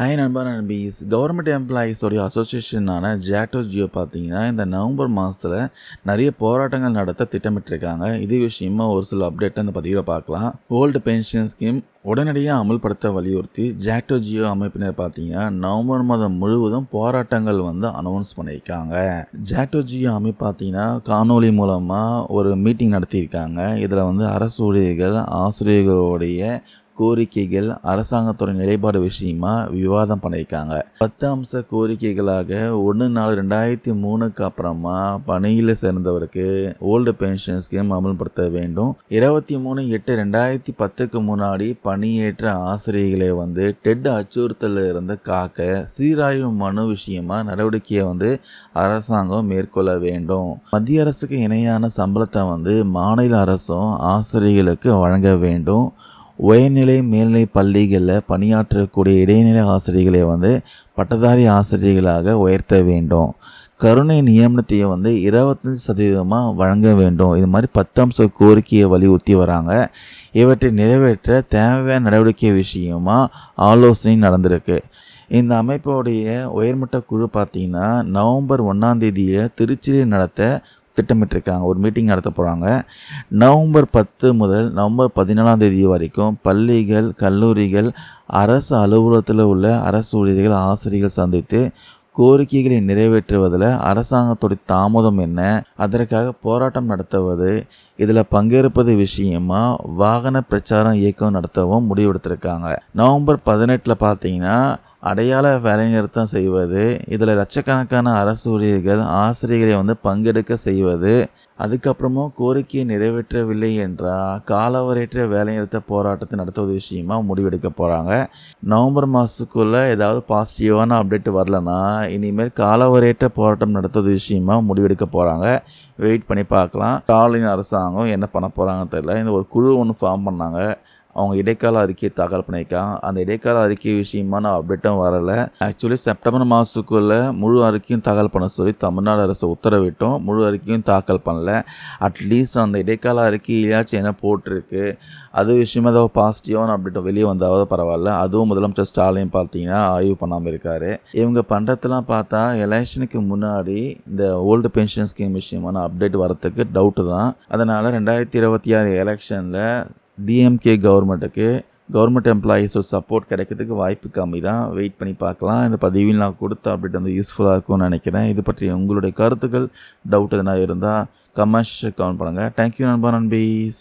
Hi நண்பா நண்பீஸ். Government எம்ப்ளாயீஸோடைய அசோசியேஷனான ஜாக்டோ ஜியோ பார்த்தீங்கன்னா இந்த நவம்பர் மாதத்தில் நிறைய போராட்டங்கள் நடத்த திட்டமிட்டிருக்காங்க. இது விஷயமா ஒரு சில அப்டேட் அந்த பதிவில் பார்க்கலாம். ஓல்டு பென்ஷன் ஸ்கீம் உடனடியாக அமல்படுத்த வலியுறுத்தி ஜாக்டோ ஜியோ அமைப்பினர் பார்த்தீங்கன்னா நவம்பர் மாதம் முழுவதும் போராட்டங்கள் வந்து அனௌன்ஸ் பண்ணியிருக்காங்க. ஜாக்டோ ஜியோ அமைப்பு பார்த்தீங்கன்னா காணொலி மூலமாக ஒரு மீட்டிங் நடத்தியிருக்காங்க. இதில் வந்து அரசு ஊழியர்கள் ஆசிரியர்களுடைய கோரிக்கைகள் அரசாங்கத்தோட நிலைப்பாடு விஷயமா விவாதம் பண்ணியிருக்காங்க. பத்து அம்ச கோரிக்கைகளாக ஒன்று நாலு ரெண்டாயிரத்தி மூணுக்கு அப்புறமா பணியில் சேர்ந்தவருக்கு ஓல்டு பென்ஷன் ஸ்கீம் அமல்படுத்த வேண்டும். இருபத்தி மூணு எட்டு ரெண்டாயிரத்தி பத்துக்கு முன்னாடி பணியேற்ற ஆசிரியர்களை வந்து டெட் அச்சுறுத்தல இருந்து காக்க சீராய்வு மனு விஷயமா நடவடிக்கையை வந்து அரசாங்கம் மேற்கொள்ள வேண்டும். மத்திய அரசுக்கு இணையான சம்பளத்தை வந்து மாநில அரசும் ஆசிரியர்களுக்கு வழங்க வேண்டும். உயர்நிலை மேல்நிலை பள்ளிகளில் பணியாற்றக்கூடிய இடைநிலை ஆசிரியர்களை வந்து பட்டதாரி ஆசிரியர்களாக உயர்த்த வேண்டும். கருணை நியமனத்தையை வந்து இருபத்தஞ்சி சதவீதமாக வழங்க வேண்டும். இது மாதிரி பத்தம்ச கோரிக்கையை வலியுறுத்தி வராங்க. இவற்றை நிறைவேற்ற தேவையான நடவடிக்கை விஷயமாக ஆலோசனை நடந்திருக்கு. இந்த அமைப்போடைய உயர்மட்ட குழு பார்த்திங்கன்னா நவம்பர் ஒன்றாம் தேதியில் திருச்சியில் நடத்த திட்டமிட்டிருக்காங்க. ஒரு மீட்டிங் நடத்த போகிறாங்க நவம்பர் பத்து முதல் நவம்பர் பதினாலாம் தேதி வரைக்கும் பள்ளிகள் கல்லூரிகள் அரசு அலுவலகத்தில் உள்ள அரசு ஊழியர்கள் ஆசிரியர்கள் சந்தித்து கோரிக்கைகளை நிறைவேற்றுவதில் அரசாங்கத்துடைய தாமதம் என்ன அதற்காக போராட்டம் நடத்துவது இதில் பங்கேற்பது விஷயமா வாகன பிரச்சாரம் இயக்கம் நடத்தவும் முடிவெடுத்திருக்காங்க. நவம்பர் பதினெட்டில் பார்த்தீங்கன்னா அடையாள வேலைநிறுத்தம் செய்வது இதில் லட்சக்கணக்கான அரசு ஊழியர்கள் ஆசிரியர்களை வந்து பங்கெடுக்க செய்வது அதுக்கப்புறமும் கோரிக்கையை நிறைவேற்றவில்லை என்றால் காலவரையற்ற வேலைநிறுத்த போராட்டத்தை நடத்துவது விஷயமா முடிவெடுக்க போகிறாங்க நவம்பர் மாதத்துக்குள்ளே ஏதாவது பாசிட்டிவான அப்டேட் வரலன்னா இனிமேல் காலவரையற்ற போராட்டம் நடத்துவது விஷயமா முடிவெடுக்க போகிறாங்க வெயிட் பண்ணி பார்க்கலாம். ஸ்டாலின் அரசாங்கம் என்ன பண்ண போகிறாங்கன்னு தெரியல. இந்த ஒரு குழு ஒன்று ஃபார்ம் பண்ணாங்க. அவங்க இடைக்கால அறிக்கையை தாக்கல் பண்ணியிருக்காங்க. அந்த இடைக்கால அறிக்கை விஷயமா நான் அப்டேட்டும் வரலை. ஆக்சுவலி செப்டம்பர் மாதத்துக்குள்ளே முழு அறிக்கையும் தாக்கல் பண்ண சொல்லி தமிழ்நாடு அரசு உத்தரவிட்டோம். முழு அறிக்கையும் தாக்கல் பண்ணல. அட்லீஸ்ட் அந்த இடைக்கால அறிக்கையாச்சும் என்ன போட்டிருக்கு அது விஷயமா ஏதாவது பாசிட்டிவான அப்டேட் வெளியே வந்தாவது பரவாயில்ல. அதுவும் முதலமைச்சர் ஸ்டாலின் பார்த்தீங்கன்னா ஆய்வு பண்ணாமல் இருக்கார். இவங்க பண்ணுறதுலாம் பார்த்தா எலெக்ஷனுக்கு முன்னாடி இந்த ஓல்டு பென்ஷன் ஸ்கீம் விஷயமான அப்டேட் வரத்துக்கு டவுட்டு தான். அதனால் ரெண்டாயிரத்தி இருபத்தி ஆறு எலெக்ஷனில் டிஎம்கே கவர்மெண்ட்டுக்கு கவர்மெண்ட் எம்ப்ளாயீஸோட சப்போர்ட் கிடைக்கிறதுக்கு வாய்ப்பு கம்மி தான். வெயிட் பண்ணி பார்க்கலாம். இந்த பதிவில் நான் கொடுத்த அப்டேட் வந்து யூஸ்ஃபுல்லாக இருக்கும்னு நினைக்கிறேன். இது பற்றி உங்களுடைய கருத்துக்கள் டவுட் எதனா இருந்தால் கமெண்ட்ஸ் கவுண்ட் பண்ணுங்கள் தேங்க்யூ நண்பா நண்பீஸ்.